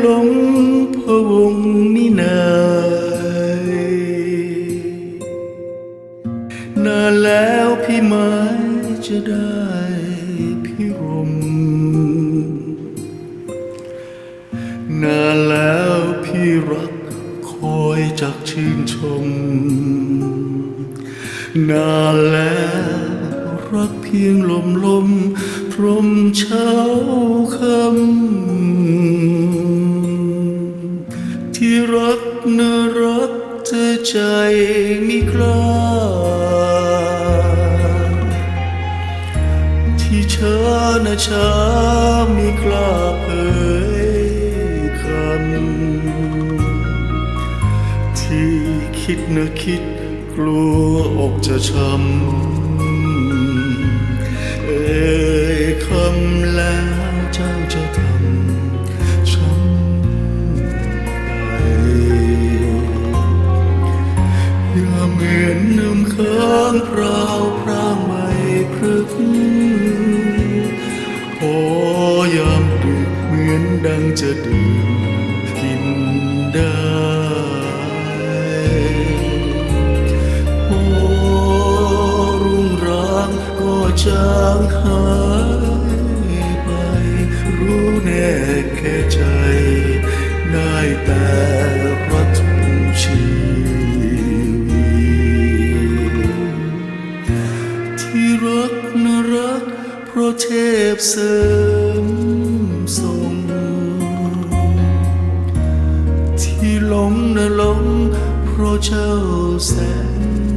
หลงพะวงมินายนานแล้วพี่ไม้จะได้พี่รมนานแล้วพี่รักคอยจากชื่นชม นานแล้ว รักเพียงลมลมพรมเช้าคำที่รักน่ารักเธอใจมีกล้าที่เช้านะช้ามีกล้าเผยคำที่คิดนะคิดกลัวอกจะช้ำ ยคำแล้วเจ้าจะทำช้ำใจอย่าเหมือนน้ำค้างพราวพรางไม่พรึกพอยามดึกเหมือนดังจะดื่มกินได้ จางหายไป รู้แน่แค่ใจ ได้แต่ประทุงชีวิตที่รักน่ารัก เพราะเทพเสริมทรงที่หลงนะหลง เพราะเจ้าแสน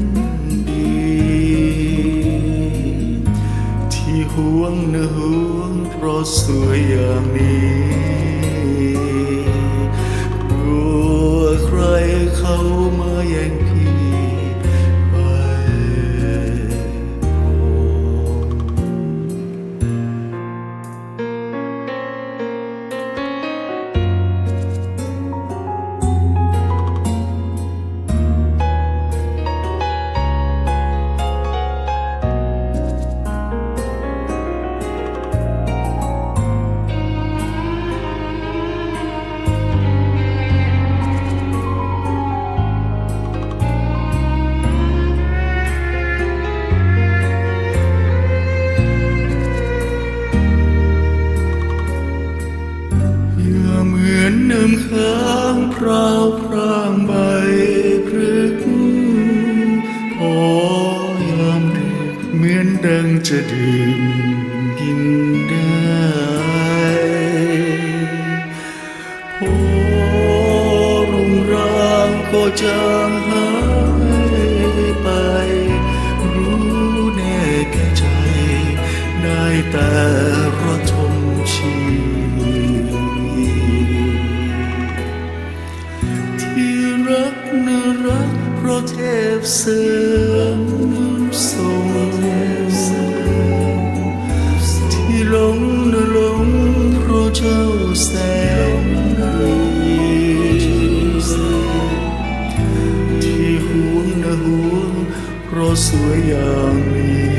งนะห่วงเพราะสวยอย่างนี้ จะดื่มกินได้พอรุ่งรางก็จางหายไป รู้แน่แก่ใจ ได้แต่ระทมชีวิตที่รักน่ารักเพราะเทพเสริ rozlejali.